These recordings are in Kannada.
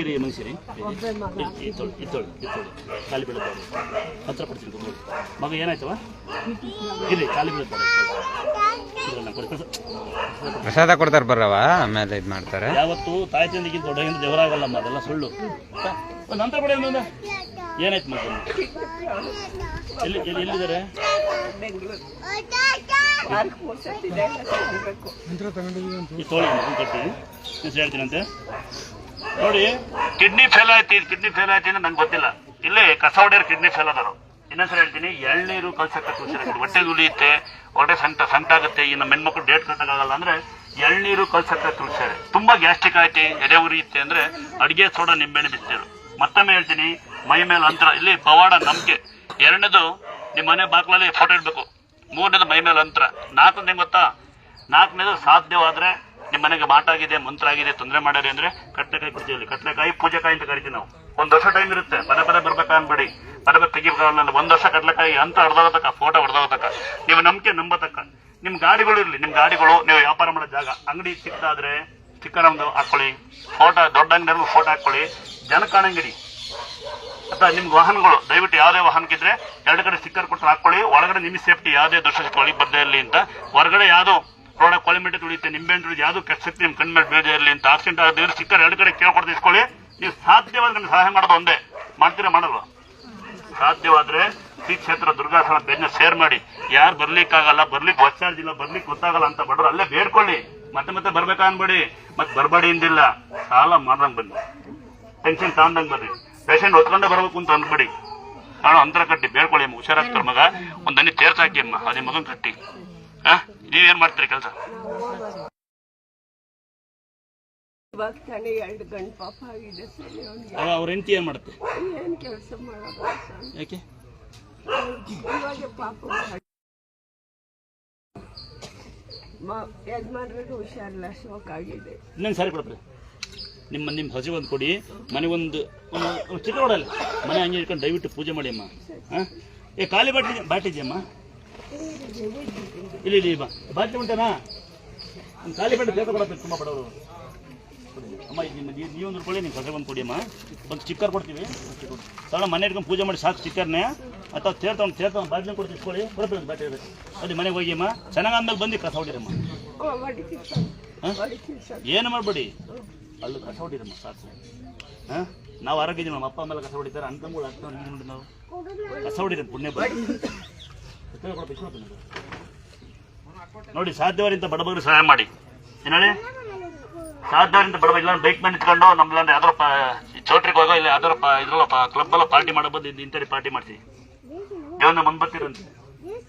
ಇರಿ ಮನುಷ್ಯರಿ ಇತ್ತೊಳು ಇತ್ತೊಳು ಇತ್ತೊಳು ಖಾಲಿ ಬೀಳುತ್ತಾರೆ ಹತ್ರ ಪಡ್ತೀನಿ ನೋಡಿ ಮಗ ಏನಾಯ್ತವ? ಇರಿ ಖಾಲಿ ಕೊಡಿ. ಪ್ರಸಾದ ಕೊಡ್ತಾರೆ ಬರ್ರವ ಆಮೇಲೆ ಇದು ಮಾಡ್ತಾರೆ. ಯಾವತ್ತು ತಾಯಿ ತಂದಿಗಿಂತ ದೊಡ್ಡಗಿಂತ ದೇವರಾಗಲ್ಲಮ್ಮ ಅದೆಲ್ಲ ಸುಳ್ಳು. ನಂತರ ಕೊಡಿ ಒಂದೊಂದು ಏನಾಯ್ತು ಮತ್ತೆ ಎಲ್ಲಿ ಎಲ್ಲಿ ಎಲ್ಲಿದ್ದಾರೆ? ತಗೊಂಡಿದ್ದೀವಿ ತೋಳಿ ಮಗನ್ ಕಟ್ಟಿ. ಹೆಸರು ಹೇಳ್ತೀನಂತೆ. ನೋಡಿ ಕಿಡ್ನಿ ಫೇಲ್ ಆಯ್ತು ಕಿಡ್ನಿ ಫೇಲ್ ಆಯ್ತು ನಂಗೆ ಗೊತ್ತಿಲ್ಲ. ಇಲ್ಲೇ ಕಸ ಕಿಡ್ನಿ ಫೇಲ್ ಅದಾರು ಇನ್ನೊಂದ್ಸಲ ಹೇಳ್ತೀನಿ, ಎಳ್ನೀರು ಕಲ್ಸಕ್ಕೆ ಹೊಟ್ಟೆ ಉಳಿಯುತ್ತೆ, ಹೊಟ್ಟೆ ಸಂಕಟ ಸಂಕಟ ಆಗುತ್ತೆ ಇನ್ನು ಹೆಣ್ಮಕ್ಳು ಡೇಟ್ ಕಟ್ಟಕ್ಕಾಗಲ್ಲ ಅಂದ್ರೆ ಎಳ್ನೀರು ಕಲ್ಸಕ್ಕೆ ತುಳಿಸ್ತಾರೆ ತುಂಬಾ ಗ್ಯಾಸ್ಟ್ರಿಕ್ ಆಯ್ತು ಎಡೆ ಉರಿಯುತ್ತೆ ಅಂದ್ರೆ ಅಡಿಗೆ ಸೋಡಾ ನಿಂಬೆಣ್ಣೆ ಬಿಸ್ತೀರು ಮತ್ತೊಮ್ಮೆ ಹೇಳ್ತೀನಿ, ಮೈ ಮೇಲೆ ಅಂತರ. ಇಲ್ಲಿ ಪವಾಡ ನಂಬಿಕೆ ಎರಡನೇದು ನಿಮ್ಮ ಮನೆ ಬಾಗ್ಲಲ್ಲಿ ಫೋಟೋ ಇಡಬೇಕು. ಮೂರನೇದು ಮೈ ಮೇಲೆ ಅಂತರ. ನಾಲ್ಕನೇದು ಗೊತ್ತಾ? ನಾಲ್ಕನೇದು ಸಾಧ್ಯವಾದ್ರೆ ನಿಮ್ಮ ಮನೆಗೆ ಮಾಟಾಗಿದೆ ಮಂತ್ರ ಆಗಿದೆ, ತೊಂದರೆ ಮಾಡ್ಯಾರೆ ಅಂದ್ರೆ ಕಟ್ಲೆಕಾಯಿ ಅಲ್ಲಿ. ಕಟ್ಲೆಕಾಯಿ ಪೂಜೆಕಾಯಿ ಅಂತ ಕರಿತೀವಿ ನಾವು. ಒಂದ್ ವರ್ಷ ಟೈಮ್ ಇರುತ್ತೆ. ಪದೇ ಪದೇ ಬರ್ಬೇಕಾ ಅನ್ಬೇಡಿ. ಪದೇ ಪದೇ ತೆಗಿಬೇಕಾಗಲ್ಲ ಒಂದ್ ವರ್ಷ ಕಟ್ಲೆಕಾಯಿ ಅಂತ ಹೊಡೆದೋಗತಕ್ಕ ಫೋಟೋ ಹೊಡೆದೋಗತಕ್ಕ ನೀವು ನಂಬಿಕೆ ನಂಬತಕ್ಕ ನಿಮ್ ಗಾಡಿಗಳು ಇರ್ಲಿ. ನಿಮ್ ಗಾಡಿಗಳು, ನೀವು ವ್ಯಾಪಾರ ಮಾಡೋ ಜಾಗ. ಅಂಗಡಿ ಚಿಕ್ಕದಾದ್ರೆ ಚಿಕ್ಕ ನಮ್ದು ಹಾಕೊಳ್ಳಿ. ಫೋಟೋ ದೊಡ್ಡ ಅಂಗಡಿ ಫೋಟೋ ಹಾಕೊಳ್ಳಿ. ಜನ ಕಾಣಂಗಿಡಿ ಅಥವಾ ನಿಮ್ಗೆ ವಾಹನಗಳು, ದಯವಿಟ್ಟು ಯಾವುದೇ ವಾಹನಕ್ಕಿದ್ರೆ ಎರಡು ಕಡೆ ಸ್ಟಿಕ್ಕರ್ ಕೊಟ್ಟು ಹಾಕೊಳ್ಳಿ. ಒಳಗಡೆ ನಿಮ್ಮ ಸೇಫ್ಟಿ ಯಾವುದೇ ಒಳಗೆ ಬರ್ದೇ ಇರಲಿ ಅಂತ. ಹೊರಗಡೆ ಯಾವುದು ರೋಡ ಕೊಲಿಮೆಂಟ್ ತುಳಿಯುತ್ತೆ, ನಿಂಬೆಹಣ್ಣು ತುಳಿದು ಯಾವುದು ಕೆಟ್ಟ ಶಕ್ತಿ ನಿಮ್ಮ ಕಣ್ಮೇಲೆ ಬೀಳದೇ ಇರಲಿ ಅಂತ ಆಕ್ಸಿಡೆಂಟ್ ಆಗದಿದ್ರೆ ಸಿಕ್ಕರೆ ಎರಡು ಕಡೆ ಕೇಳ್ಕೊಡ್ದು ಇಸ್ಕೊಳ್ಳಿ. ನೀವು ಸಾಧ್ಯವಾದ್ರೆ ನನಗೆ ಸಹಾಯ ಮಾಡೋದು ಒಂದೇ. ಮಾಡ್ತೀರಾ, ಮಾಡಲ್ವಾ? ಸಾಧ್ಯವಾದ್ರೆ ಶ್ರೀ ಕ್ಷೇತ್ರ ದುರ್ಗಾಸನ ಬೆನ್ನ ಶೇರ್ ಮಾಡಿ. ಯಾರು ಬರ್ಲಿಕ್ಕಾಗಲ್ಲ, ಬರ್ಲಿಕ್ಕೆ ಬಸ್ ಚಾರ್ಜ್ ಇಲ್ಲ ಬರ್ಲಿಕ್ಕೆ ಗೊತ್ತಾಗಲ್ಲ ಅಂತ ಬಡವರು ಅಲ್ಲೇ ಬೇಡ್ಕೊಳ್ಳಿ. ಮತ್ತೆ ಮತ್ತೆ ಬರ್ಬೇಕಾ ಅನ್ಬೇಡಿ. ಮತ್ತೆ ಬರಬೇಡಿ ಇಂದಿಲ್ಲ ಸಾಲ ಮಾಡ್ದಂಗೆ ಬನ್ನಿ. ಟೆನ್ಷನ್ ತಗೊಂಡಂಗೆ ಬರ್ರಿ ಪೇಷಂಟ್ ಹೊತ್ಕೊಂಡೆ ಬರಬೇಕು ಅಂತ ಅನ್ಬೇಡಿ ನಾನು ಅಂತರ ಕಟ್ಟಿ, ಬೇಡ್ಕೊಳ್ಳಿ ಹುಷಾರಾಗ್ತಾರ ಮಗ. ಒಂದ್ ದನಿ ತೇರ್ಸಾಕಿ ಅಮ್ಮ. ಅದೇ ಮಗನ್ ಕಟ್ಟಿ. ನೀವೇನ್ ಮಾಡ್ತೀರಿ ಕೆಲಸ? ಇವಾಗ ತಾನೇ ಎರಡು ಗಂಟು ಪಾಪ ಆಗಿದೆ ಸರ್ ಅವ್ನಿಗೆ. ಅವ್ರ ಹೆಂಡತಿ ಏನ್ ಮಾಡುತ್ತೆ? ಏನು ಕೆಲಸ ಮಾಡೋದು ಸರ್ ಯಾಕೆ? ಇವಾಗ ಪಾಪ ಮ- ಯಜಮಾನ್ರಿಗೆ ಹುಷಾರಿಲ್ಲ ಶೋಕ್ ಆಗಿದೆ. ಇನ್ನೊಂದು ಸಾರಿ ನಿಮ್ಮ ನಿಮ್ಮ ಹಸಿ ಒಂದ್ ಕೊಡಿ. ಮನೆ ಒಂದು ಚಿಕ್ಕ ಹೊಡಲ್ಲ ಮನೆ ಹಂಗೆ ಇಟ್ಕೊಂಡು ದಯವಿಟ್ಟು ಪೂಜೆ ಮಾಡಿ ಅಮ್ಮ. ಹಾಂ ಏ ಖಾಲಿ ಬಾಟ್ಲಿ ಬಾಟಿದ್ಯಮ್ಮ ಇಲ್ಲಿ ಇಲ್ಲಿ ಬಾ. ಬಾಕಿ ಉಂಟನಾ? ಒಂದು ಖಾಲಿ ಬಾಟ್ಲಿ ಬೇಕು ಕೊಡಬೇಕು ತುಂಬ ಬಡವರು. ಅಮ್ಮ ಇದು ನಿಮ್ಮ ನೀವು ಒಂದು ಕೊಡಿ ನೀವು ಹೊಸ ಬಂದು ಕೊಡಿ ಅಮ್ಮ. ಒಂದು ಚಿಕ್ಕರ್ ಕೊಡ್ತೀವಿ. ತಗೊಂಡು ಮನೆ ಇಟ್ಕೊಂಡು ಪೂಜೆ ಮಾಡಿ ಸಾಕು ಚಿಕ್ಕರ್ನೇ ಅಥವಾ ತೇರ್ತವ್ನು ತೇರ್ತವ್ನು ಬಾಟ್ಲಿ ಕೊಡ್ತೀವಿ ಇಸ್ಕೊಳ್ಳಿ. ಕೊಡ್ಬೇಕು ಬಾಟ್ಲಿ ಇರ್ಬೇಕು ಅಲ್ಲಿ ಮನೆಗೆ ಹೋಗಿ ಅಮ್ಮ. ಚೆನ್ನಾಗಿ ಆದ್ಮೇಲೆ ಬಂದು ಕಸ ಹೊಡಿರಮ್ಮ ಏನು ಮಾಡಬೇಡಿ? ಅಲ್ಲಿ ಕಸ ಹೊಡಿರಮ್ಮ ಸಾಕು. ಹಾಂ? ನಾವು ಆರೋಗ್ಯ ನಮ್ಮ ಅಪ್ಪ ಅಮ್ಮೆಲ್ಲ ಕಸ ಹೊಡಿತಾರೆ. ಆಗ್ತಾವೆ ನೀವು ನೋಡಿ ನಾವು ಕಸ ಹೊಡಿರಿ ಪುಣ್ಯ ಬನ್ನಿ. ನೋಡಿ, ಸಾಧ್ಯವಾದಂತ ಬಡಬಗರು ಸಹಾಯ ಮಾಡಿ. ಏನ್ ಸಾಧ್ಯವಾದಂತ ಬಡಬ ಇಲ್ಲ ಬೈಕ್ ಮೇಲೆ ನಿಂತ್ಕೊಂಡು ನಮ್ಮ ಯಾವ್ದಾರ ಚೌಟ್ರಿಗೆ ಹೋಗೋ ಇಲ್ಲ ಯಾವ್ದಾರ ಇದ್ರಲ್ಲ ಕ್ಲಬ್ ಎಲ್ಲ ಪಾರ್ಟಿ ಮಾಡೋ ಬಂದು ಇಂಥದ್ದು ಪಾರ್ಟಿ ಮಾಡ್ತೀವಿ. ದೇವ್ರನ್ನ ಬಂದ್ ಬರ್ತಿರಂತೆ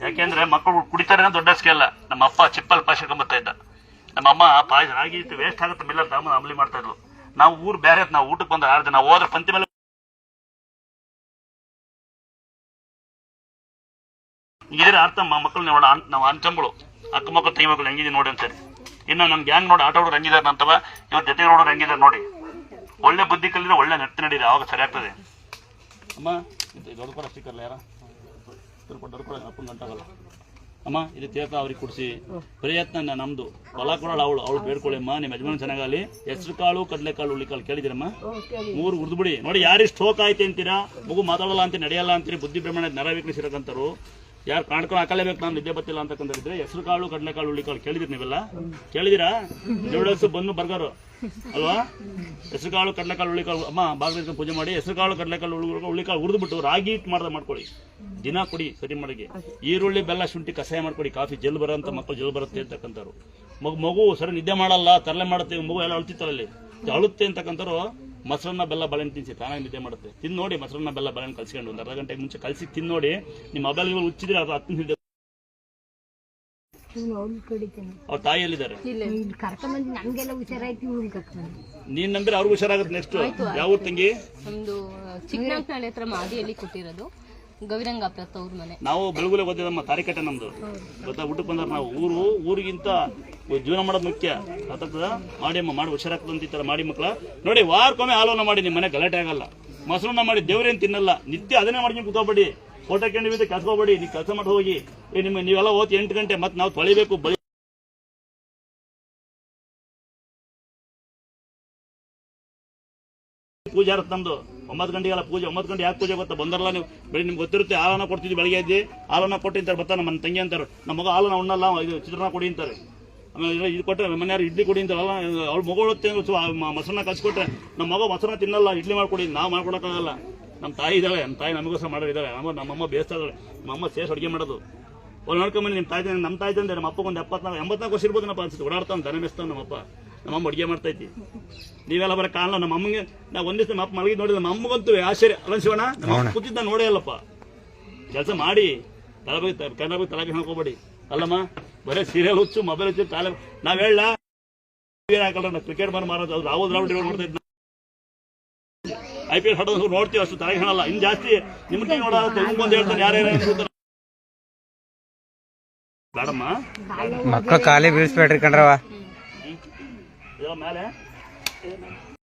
ಯಾಕೆಂದ್ರೆ ಮಕ್ಕಳು ಕುಡಿತಾರೆ ದೊಡ್ಡ ಸ್ಕೇಲ್ ನಮ್ಮ ಅಪ್ಪ ಚಿಪ್ಪಲ್ ಪಾಯಸ ಕಂಬತ್ತಾ ಇದ್ದ. ನಮ್ಮ ಅಮ್ಮ ಪಾಯಸ ರಾಗಿ ವೇಸ್ಟ್ ಆಗುತ್ತೆ ಮಿಲ್ಲ ತಾಮ ಅಮಲಿ ಮಾಡ್ತಾ ಇದ್ಲು. ನಾವು ಊರು ಬೇರೆ, ನಾವು ಊಟಕ್ಕೆ ಬಂದ್ರೆ ಆರು ನಾವು ಹೋದ್ರೆ ಪಂತಿ ಮೇಲೆ ಇದ್ರೆ ಅರ್ಥ ಮಕ್ಕಳು ನೋಡ ನಾವು ಅಂಚಂಬಳು ಅಕ್ಕ ಮಕ್ಕಳು ತೈ ಮಕ್ಕಳು ಹೆಂಗಿದೆ ನೋಡಿ ಅಂತಾರೆ. ಇನ್ನು ನಮ್ ಗ್ಯಾಂಗ್ ನೋಡಿ ಆಟ ಆಡೋರು ಹೆಂಗಿದಾರೆ ಅಂತವ ಇವ್ರ ಜೊತೆ ನೋಡೋರು ಹೆಂಗಿದಾರೆ ನೋಡಿ. ಒಳ್ಳೆ ಬುದ್ಧಿ ಕಲಿದ್ರೆ ಒಳ್ಳೆ ನೆತ್ತ ನಡೀರಿ, ಅವಾಗ ಸರಿ ಆಗ್ತದೆ ಅಮ್ಮ ದೊಡ್ಡ ಕೂಡ ಸ್ಟಿಕ್ಕರ್ಲ ಯಾರ? ದೊಡ್ಡ ಕೂಡ ಅಪ್ಪನ ಗಂಟಾಗಲ್ಲ ಅಮ್ಮ, ಇದು ತೀರ್ಥ ಅವ್ರಿಗೆ ಕುಡಿಸಿ. ಪ್ರಯತ್ನ ನಮ್ದು. ಹೊಲ ಕೊಡೋಳು ಅವಳು ಅವಳು ಬೇಡ್ಕೊಳ್ಳಿ ಅಮ್ಮ, ನಿಮ್ಮ ಯಜಮಾನ ಚೆನ್ನಾಗಲಿ ಹೆಸರು ಕಾಳು ಕಡಲೆಕಾಳು ಕಾಳು ಕೇಳಿದಿರಮ್ಮ ಮೂರು ಉರ್ದ್ಬಿಡಿ ನೋಡಿ, ಯಾರಿಗೆ ಸ್ಟೋಕ್ ಆಯ್ತು ಅಂತೀರಾ? ಮಗು ಮಾತಾಡಲ್ಲ ಅಂತ ನಡೆಯಲ್ಲ ಅಂತೀರಿ, ಬುದ್ಧಿ ಬ್ರಹ್ಮಣ ನರ ಯಾರು ಕಾಣ್ಕೊಂಡು ಹಾಕಲೇಬೇಕು ನಾನು ನಿದ್ದೆ ಬತ್ತಿಲ್ಲ ಅಂತಕ್ಕಂಥದ್ದಿದ್ರೆ ಹೆಸರು ಕಾಳು ಕಡಲೆಕಾಳು ಹುಳಿಕಾಳು ಕೇಳಿದಿರಿ ನೀವೆಲ್ಲ? ಕೇಳಿದಿರಾ? ನೂಡಲ್ಸ್ ಬಂದು ಬರ್ಗರು. ಅಲ್ವಾ? ಹೆಸರು ಕಾಳು ಕಡಲೆಕಾಳು ಹುಳಿಕಾಳು ಅಮ್ಮ ಬಾಗಿಲು ಪೂಜೆ ಮಾಡಿ, ಹೆಸರು ಕಾಳು ಕಡಲೆಕಾಳು ಹುಳಿ ಹುಳಿಕಾಳು ಹುರಿದ್ಬಿಟ್ಟು ರಾಗಿ ಹಿಟ್ಟು ಮಾಡ್ದೆ ಮಾಡ್ಕೊಳ್ಳಿ. ದಿನ ಕೊಡಿ, ಸರಿ ಮಾಡಿಗೆ. ಈರುಳ್ಳಿ, ಬೆಲ್ಲ, ಶುಂಠಿ ಕಷಾಯ ಮಾಡ್ಕೊಡಿ ಕಾಫಿ ಜಲ್ ಬರೋಂಥ ಮಕ್ಕಳು ಜಲ್ ಬರುತ್ತೆ ಅಂತಕ್ಕಂಥವ್ರು. ಮಗು ಮಗು, ಸರಿ ನಿದ್ದೆ ಮಾಡಲ್ಲ, ತರಲೆ ಮಾಡುತ್ತೆ, ಮಗು ಎಲ್ಲ ಅಳ್ತಿತ್ತಲ್ಲಿ ಅಳುತ್ತೆ ಅಂತಕ್ಕಂಥವ್ರು ಮೊಸರನ್ನ ಬೆಲ್ಲ ಬಾಳೆಹಣ್ಣು ತಿನ್ಸಿ ತಾನಾಗಿ ನಿದ್ದೆ ಮಾಡುತ್ತೆ. ತಿಂದು ನೋಡಿ ಮೊಸರನ್ನ ಬೆಲ್ಲ ಬಾಳೆಹಣ್ಣು ಕಲ್ಸ್ಕೊಂಡು ಒಂದು ಅರ್ಧ ಗಂಟೆ ಮುಂಚೆ ಕಲಸಿ ತಿಂದು ನೋಡಿ ನಿಮ್ಮ ಮೊಬೈಲ್ ಹುಚ್ಚಿದ್ರೆ ಅದು ಹತ್ತು ನಿಮಿಷ ಅವ್ರ ತಾಯಿ ಎಲ್ಲಿದ್ದಾರೆ ನೀನ್ ನಂಬಿದ್ರೆ ಅವ್ರಿಗೂ ಹುಷಾರಾಗುತ್ತೆ ನೆಕ್ಸ್ಟ್ ಯಾವ ತಂಗಿ? ಚಿಕ್ಕ ಹತ್ರ ಮಾದಿಯಲ್ಲಿ ಕೊಟ್ಟಿರೋದು. ಮನೆ. ನಾವು ಬೆಳಗುಲೆ ಓದಿದಮ್ಮ ತಾರಿಕಟ್ಟೆ ನಮ್ದು. ಗೊತ್ತಾ, ಊಟಕ್ಕೆ ಬಂದ್ರೆ ನಾವು ಊರು, ಊರಿಗಿಂತ ಜೀವನ ಮಾಡೋದು ಮುಖ್ಯ. ಅದಕ್ಕೆ ಮಾಡಿ ಅಮ್ಮ ಮಾಡಿ ಈ ಮಾಡಿ ಮಕ್ಕಳ ನೋಡಿ, ವಾರಕ್ಕೊಮ್ಮೆ ಆಲೋನ ಮಾಡಿ ನಿಮ್ಮ ಮನೆ ಗಲಾಟೆ ಆಗಲ್ಲ. ಮೊಸರನ್ನ ಮಾಡಿ ದೇವ್ರೇನು ತಿನ್ನಲ್ಲ. ನಿತ್ಯ ಅದನ್ನೇ ಮಾಡಿ ಕೂತ್ಕೋಬೇಡಿ. ಫೋಟೋ ಕೆಂಡು ಕಸ್ಕೋಬೇಡಿ ನೀವು ಕೆಲಸ ಮಾಡಿ ಹೋಗಿ. ನಿಮ್ಮ ನೀವೆಲ್ಲ ಓದಿ ಎಂಟು ಗಂಟೆ ಮತ್ತೆ ನಾವು ತೊಳಿಬೇಕು ಪೂಜೆ ಇರುತ್ತೆ ನಮ್ದು ಒಂಬತ್ತು ಗಂಟೆಗೆಲ್ಲ ಪೂಜೆ, ಒಂಬತ್ತು ಗಂಟೆ ಯಾಕೆ ಪೂಜೆ ಗೊತ್ತಾ ಬಂದರಲ್ಲ ನೀವು. ಬೆಳಿ ನಿಮ್ಗೆ ಗೊತ್ತಿರುತ್ತೆ, ಹಾಲನ್ನ ಕೊಡ್ತಿದ್ವಿ ಬೆಳಗ್ಗೆ ಎದ್ದು. ಹಾಲನ್ನ ಕೊಟ್ಟಿಂತಾರೆ ಬರ್ತಾ ನಮ್ಮ ತಂಗಿ ಅಂತಾರೆ. ನಮ್ಮ ಮಗ ಹಾಲನ್ನ ಉಣ್ಣಲ್ಲ, ಇದು ಚಿತ್ರಾನ್ನ ಕೊಡಿ ಅಂತಾರೆ. ಆಮೇಲೆ ಇದು ಕೊಟ್ಟರೆ, ಮನೆಯವ್ರು ಇಡ್ಲಿ ಕೊಡಿ ಅಂತಾರಲ್ಲ ಅವ್ಳು ಮಗಳು ಮೊಸರನ್ನ ಕಳಿಸ್ಕೊಟ್ರೆ ನಮ್ಮ ಮಗ ಮೊಸರನ್ನ ತಿನ್ನಲ್ಲ, ಇಡ್ಲಿ ಮಾಡ್ಕೊಡಿ, ನಾವು ಮಾಡ್ಕೊಡೋಕ್ಕಾಗಲ್ಲ. ನಮ್ಮ ತಾಯಿ ಇದ್ದಾಳೆ, ನಮ್ಮ ತಾಯಿ ನಮಗೋಸ್ಕರ ಮಾಡೋರಿದ್ದಾಳೆ ನಮ್ಮ ನಮ್ಮಮ್ಮ ಬೇಯಿಸ್ತಾ ಇದ್ದಾಳೆ. ನಮ್ಮಮ್ಮ ಸೇಸ್ ಅಡುಗೆ ಮಾಡೋದು. ಅವ್ರು ನೋಡ್ಕೊಂಬಂದು ನಿಮ್ಮ ತಾಯಿ ನಮ್ಮ ತಾಯಿ ತಂದೆ, ನಮ್ಮ ಅಪ್ಪಗೊಂದು ಎಪ್ಪತ್ನಾಲ್ಕು, ಎಂಬತ್ನಾಲ್ಕು ವರ್ಷ ಇರ್ಬೋದು ನಮ್ಮ ಅನ್ಸುತ್ತೆ. ಓಡಾಡ್ತಾನೆ ದನ ಮೇಸ್ತಾನೆ ನಮ್ಮಪ್ಪ ನಮ್ಮಮ್ಮ ಅಡುಗೆ ಮಾಡ್ತೈತಿ ನೀವೆಲ್ಲ ಬರೋ ಕಾಣಲ್ಲ ನಮ್ಮ ಅಮ್ಮಗೆ ನಾ ಒಂದ್ ದಿವಸ ನಮ್ಮ ಅಪ್ಪ ಮಲಗಿ ನೋಡಿದ್ರೆ ನಮ್ಮ ಅಮ್ಮಗಂತೂ ಆಶ್ಚರ್ಯ. ಅಲ್ಲ ಶಿವಣ್ಣ ಕೂತಿದ್ದ ನೋಡೇ ಅಲ್ಲಪ್ಪ. ಕೆಲಸ ಮಾಡಿ ತಲೆ ಬಗ್ಗೆ ಕನ್ನಡ ಬಗ್ಗೆ ತಲೆ ಹಾಕೋಬೇಡಿ. ಅಲ್ಲಮ್ಮ ಬರೀ ಸೀರಿಯಲ್ ಹುಚ್ಚು ಮೊಬೈಲ್ ಹುಚ್ಚು ತಲೆ ನಾವ್ ಹೇಳ ಹಾಕಲ್ಲ ಕ್ರಿಕೆಟ್ ಬಂದು ಮಾರೋದು ಅದು ರಾಹುಲ್ ದ್ರಾವಿಡ್ ನೋಡ್ತಾ ಐ ಪಿ ಎಲ್ ಹೊಡೋದು ನೋಡ್ತೀವಿ ಅಷ್ಟು ತಲೆ ಹೇಳಲ್ಲ ಇನ್ ಜಾಸ್ತಿ ನಿಮ್ಗೆ ನೋಡೋದು ನೋಡ ಬಂದು ಹೇಳ್ತಾನೆ ಯಾರ್ಯಾರು ಮಕ್ಳು ಖಾಲಿ ಬೀಳಿಸ್ಬೇಡ್ರಿ ಕಣ್ರವ ಇದರ ಮೇಲೆ